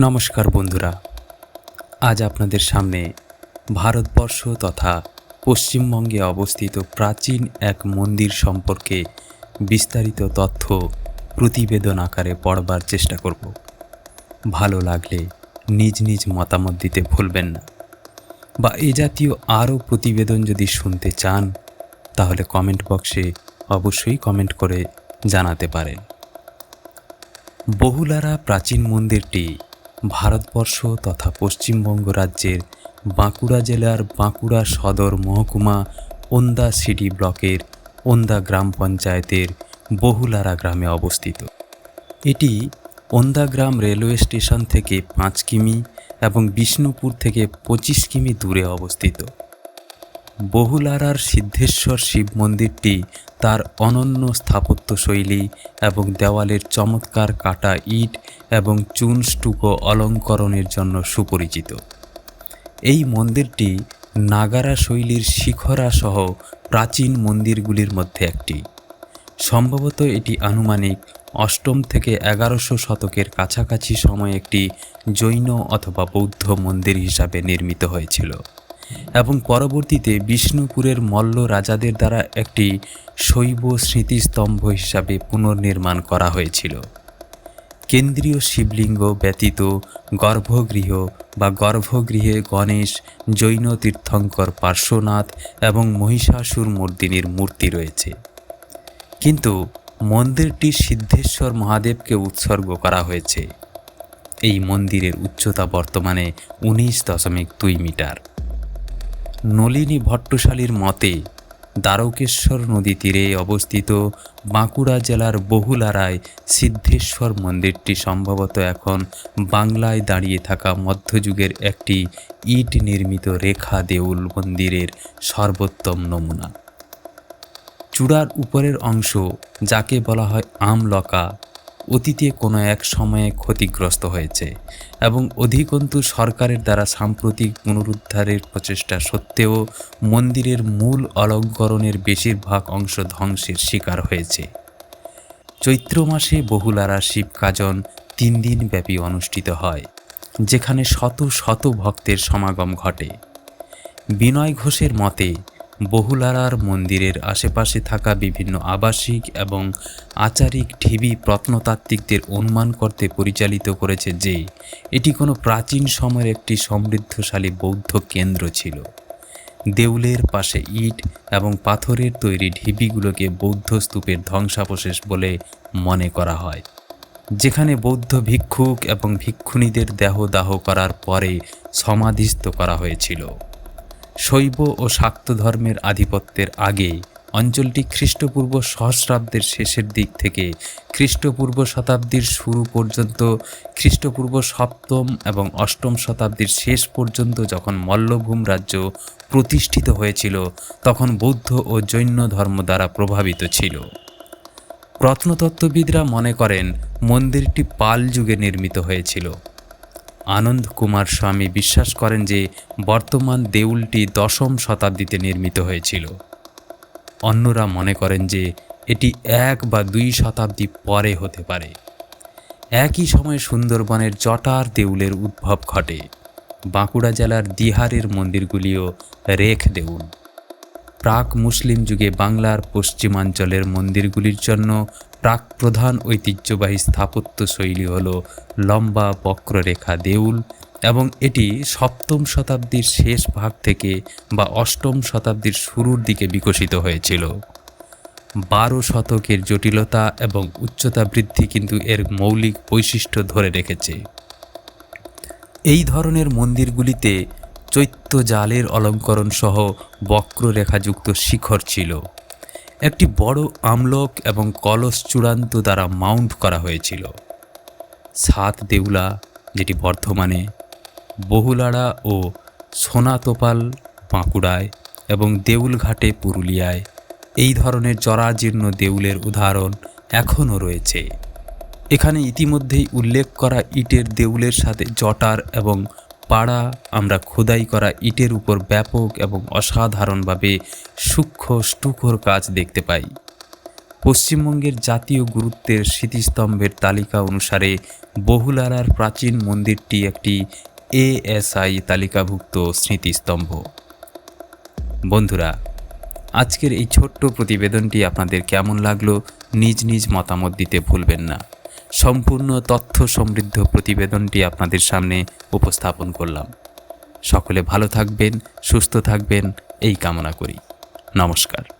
নমস্কার বন্ধুরা, আজ আপনাদের সামনে ভারতবর্ষ তথা পশ্চিমবঙ্গে অবস্থিত প্রাচীন এক মন্দির সম্পর্কে বিস্তারিত তথ্য প্রতিবেদন আকারে পড়বার চেষ্টা করব। ভালো লাগলে নিজ নিজ মতামত দিতে ভুলবেন না। বা এ জাতীয় আরও প্রতিবেদন যদি শুনতে চান, তাহলে কমেন্ট বক্সে অবশ্যই কমেন্ট করে জানাতে পারেন। বহুলারা প্রাচীন মন্দিরটি ভারতবর্ষ তথা পশ্চিমবঙ্গ রাজ্যের বাঁকুড়া জেলার বাঁকুড়া সদর মহকুমা ওন্দা সিটি ব্লকের ওন্দা গ্রাম পঞ্চায়েতের বহুলারা গ্রামে অবস্থিত। এটি ওন্দা গ্রাম রেলওয়ে স্টেশন থেকে পাঁচ কিমি এবং বিষ্ণুপুর থেকে পঁচিশ কিমি দূরে অবস্থিত। বহুলারার সিদ্ধেশ্বর শিব মন্দিরটি তার অনন্য স্থাপত্য শৈলী এবং দেওয়ালের চমৎকার কাটা ইট এবং চুন স্টুকো অলঙ্করণের জন্য সুপরিচিত। এই মন্দিরটি নাগারা শৈলীর শিখরা সহ প্রাচীন মন্দিরগুলির মধ্যে একটি। সম্ভবত এটি আনুমানিক অষ্টম থেকে এগারোশো শতকের কাছাকাছি সময়ে একটি জৈন অথবা বৌদ্ধ মন্দির হিসাবে নির্মিত হয়েছিল। এবং পরবর্তীতে বিষ্ণুপুরের মল্ল রাজাদের দ্বারা একটি শৈব স্মৃতিস্তম্ভ হিসাবে পুনর্নির্মাণ করা হয়েছিল। কেন্দ্রীয় শিবলিঙ্গ ব্যতীত গর্ভগৃহ বা গর্ভগৃহে গণেশ, জৈন তীর্থঙ্কর পার্শ্বনাথ এবং মহিষাসুর মর্দিনীর মূর্তি রয়েছে। কিন্তু মন্দিরটি সিদ্ধেশ্বর মহাদেবকে উৎসর্গ করা হয়েছে। এই মন্দিরের উচ্চতা বর্তমানে উনিশ দশমিক দুই মিটার। নলিনী ভট্টশালীর মতে, দ্বারকেশ্বর নদী তীরে অবস্থিত বাঁকুড়া জেলার বহুলারায় সিদ্ধেশ্বর মন্দিরটি সম্ভবত এখন বাংলায় দাঁড়িয়ে থাকা মধ্যযুগের একটি ইট নির্মিত রেখা দেউল মন্দিরের সর্বোত্তম নমুনা। চূড়ার উপরের অংশ, যাকে বলা হয় আমলকা অতীতে কোনো এক সময়ে ক্ষতিগ্রস্ত হয়েছে এবং অধিকন্তু সরকারের দ্বারা সাম্প্রতিক পুনরুদ্ধারের প্রচেষ্টা সত্ত্বেও মন্দিরের মূল অলঙ্করণের বেশিরভাগ অংশ ধ্বংসের শিকার হয়েছে। চৈত্র মাসে বহুলারা শিবকাজন তিন দিন ব্যাপী অনুষ্ঠিত হয়, যেখানে শত শত ভক্তের সমাগম ঘটে। বিনয় ঘোষের মতে বহুলারার মন্দিরের আশেপাশে থাকা বিভিন্ন আবাসিক এবং আচারিক ঢিবি প্রত্নতাত্ত্বিকদের অনুমান করতে পরিচালিত করেছে যে, এটি কোনো প্রাচীন সময়ের একটি সমৃদ্ধশালী বৌদ্ধ কেন্দ্র ছিল। দেউলের পাশে ইট এবং পাথরের তৈরি ঢিবিগুলোকে বৌদ্ধ স্তূপের ধ্বংসাবশেষ বলে মনে করা হয়, যেখানে বৌদ্ধ ভিক্ষুক এবং ভিক্ষুণীদের দেহদাহ করার পরে সমাধিস্থ করা হয়েছিল। শৈব ও শাক্ত ধর্মের আধিপত্যের আগে অঞ্চলটি খ্রিস্টপূর্ব সহস্রাব্দের শেষের দিক থেকে খ্রিস্টপূর্ব শতাব্দীর শুরু পর্যন্ত খ্রিস্টপূর্ব সপ্তম এবং অষ্টম শতাব্দীর শেষ পর্যন্ত যখন মল্লভূম রাজ্য প্রতিষ্ঠিত হয়েছিল, তখন বৌদ্ধ ও জৈন ধর্ম দ্বারা প্রভাবিত ছিল। প্রত্নতত্ত্ববিদরা মনে করেন, মন্দিরটি পাল যুগে নির্মিত হয়েছিল। আনন্দ কুমার স্বামী বিশ্বাস করেন যে বর্তমান দেউলটি দশম শতাব্দীতে নির্মিত হয়েছিল। অন্যরা মনে করেন যে এটি এক বা দুই শতাব্দী পরে হতে পারে। একই সময়ে সুন্দরবনের জটার দেউলের উদ্ভব ঘটে। বাঁকুড়া জেলার দিহারের মন্দিরগুলিও রেখ দেউল। প্রাক মুসলিম যুগে বাংলার পশ্চিমাঞ্চলের মন্দিরগুলির জন্য প্রাক প্রধান ঐতিহ্যবাহী স্থাপত্য শৈলী হল লম্বা বক্ররেখা দেউল এবং এটি সপ্তম শতাব্দীর শেষ ভাগ থেকে বা অষ্টম শতাব্দীর শুরুর দিকে বিকশিত হয়েছিল। বারো শতকের জটিলতা এবং উচ্চতা বৃদ্ধি কিন্তু এর মৌলিক বৈশিষ্ট্য ধরে রেখেছে। এই ধরনের মন্দিরগুলিতে চৈত্য জালের অলঙ্করণ সহ বক্ররেখাযুক্ত শিখর ছিল। একটি বড় আমলক এবং কলস চূড়ান্ত দ্বারা মাউন্ট করা হয়েছিল। সাত দেউলা, যেটি বর্ধমানে, বহুলাড়া ও সোনাতোপাল, বাঁকুড়ায় এবং দেউলঘাটে পুরুলিয়ায় এই ধরনের জরাজীর্ণ দেউলের উদাহরণ এখনও রয়েছে। এখানে ইতিমধ্যেই উল্লেখ করা ইটের দেউলের সাথে জটার এবং পাড়া, আমরা খোদাই করা ইটের উপর ব্যাপক এবং অসাধারণভাবে সূক্ষ্ম, স্টুকোর কাজ দেখতে পাই। পশ্চিমবঙ্গের জাতীয় গুরুত্বের স্মৃতিস্তম্ভের তালিকা অনুসারে বহুলারার প্রাচীন মন্দিরটি একটি এএসআই তালিকাভুক্ত স্মৃতিস্তম্ভ। বন্ধুরা, আজকের এই ছোট্ট প্রতিবেদনটি আপনাদের কেমন লাগল? নিজ নিজ মতামত দিতে ভুলবেন না। সম্পূর্ণ তথ্য সমৃদ্ধ প্রতিবেদনটি আপনাদের সামনে উপস্থাপন করলাম। সকলে ভালো থাকবেন, সুস্থ থাকবেন, এই কামনা করি। নমস্কার।